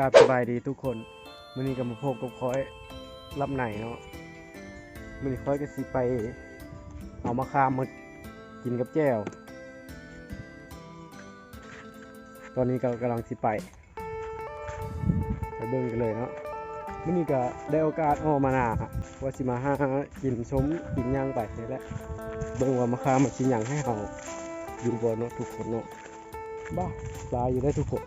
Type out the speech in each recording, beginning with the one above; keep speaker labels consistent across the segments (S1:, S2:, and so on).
S1: กราบสบายดีทุกคนมื้อนี้ก็มาพบกับคอยรับไหนเนาะมื้อนี้คอยก็สิไป เอามะขามมากินกับแจ่วตอนนี้ก็กำลังสิไป ไปเบิ่งกันเลยเนาะมื้อนี้ก็ได้โอกาสออกมาหนาว่าสิมาหากินชมกินย่างไปนี่แหละเบิ่งว่ามะขามมันสิหยังให้เฮาอยู่บ่เนาะทุกคนเนาะบ้าลาอยู่ได้ทุกคน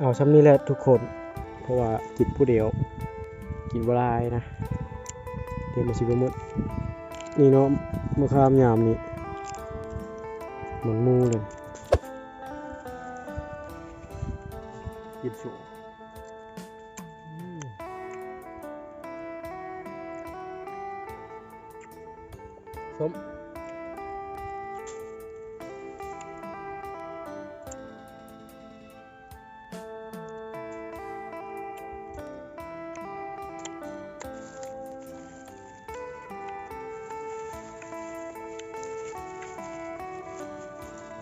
S1: เอาซ้ำนี้แหละทุกคน เพราะว่ากินผู้เดียว กินบหลายนะเดี๋ยวมาชิบหมดนี่เนาะมะขามยามนี่เหมือนหมูเลยกินสูงอืมส้ม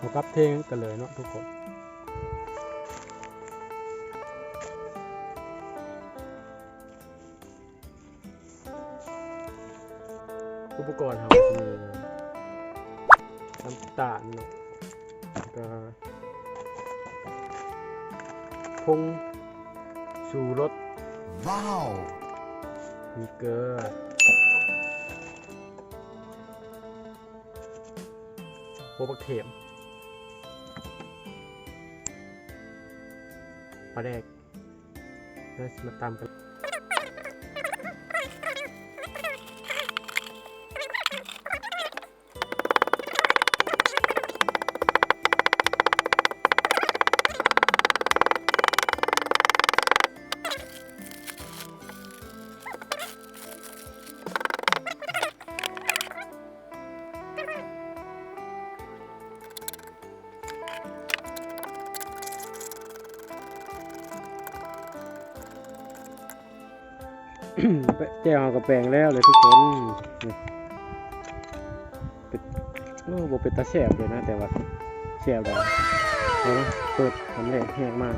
S1: เอากลับเทงกันเลยเนาะทุกคน อุปกรณ์ครับมีน้ำตาลเนาะแล้วก็พงชูรส
S2: Wow!
S1: มีเกลือโปรเข็ม ปลาแดกแล้วมาตามกัน แจ้วกับแปลงแล้วเลยทุกคนเป็นโอ้โหเป็นตาแสบเลยนะแต่ว่าแสบแล้นะเปิดทำแรงแห้งมาก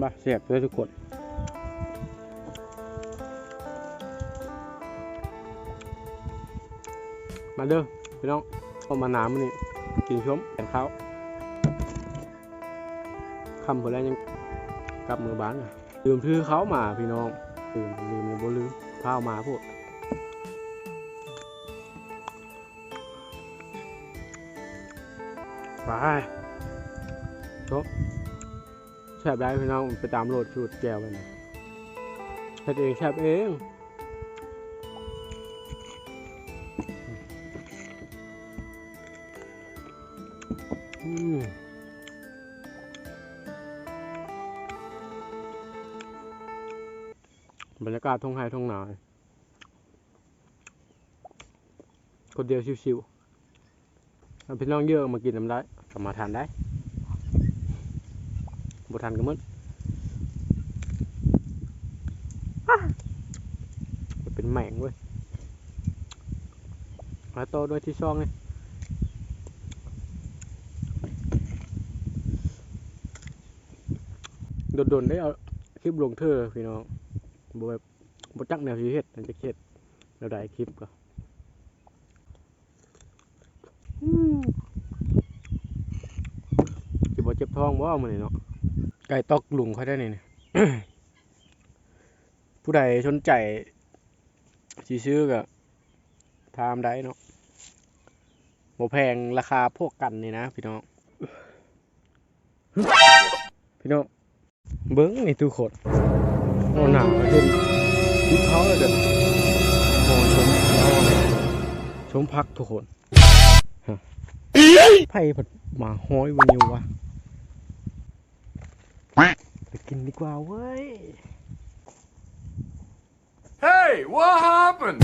S1: มาแสบเลยทุกคนมาเด้อพี่น้องเอามาน้ำมันนี่ กินชมแข่งเขาคำพอแล้วยังกลับมือบ้านเลยลืมทื่อเขามาพี่น้องลืมลืมเลยบ่ลืมพาเอามาพวกไปจบแซบได้พี่น้องไปตามโหลดสูตรแก้วมันแซบเองแซบเอง บรรยากาศทงไฮทงนาคนเดียวชิวๆถ้าพี่น้องเยอะมากินน้ำได้ก็มาทานได้บ่ทานก็หมดเป็นแหม่งเว้ยมาโตด้วยที่ช่องเลย โดนๆได้เอาคลิปลงเธอพี่น้องบ่แบบบ่จักแนวสิเฮ็ดนั่นจะเฮ็ดแล้วได้คลิปก็อืมสิบ่เจ็บท้องบ่มื้อนี้เนาะไก่ตอกลุงเขาได้นี่นี่ผู้ใดสนใจสิซื้อก็ถามได้เนาะบ่แพงราคาพวกกันนี่นะพี่น้องพี่น้อง เบิ้งนี่ทุกคนโอ้หนาวเห็นทิเขาเลยเด็ดโอ้ชมชมพักทุกคนฮะไผ่ผัดหมาห้อยวันนี้วะไปกินดีกว่าเว้ย
S2: What happened?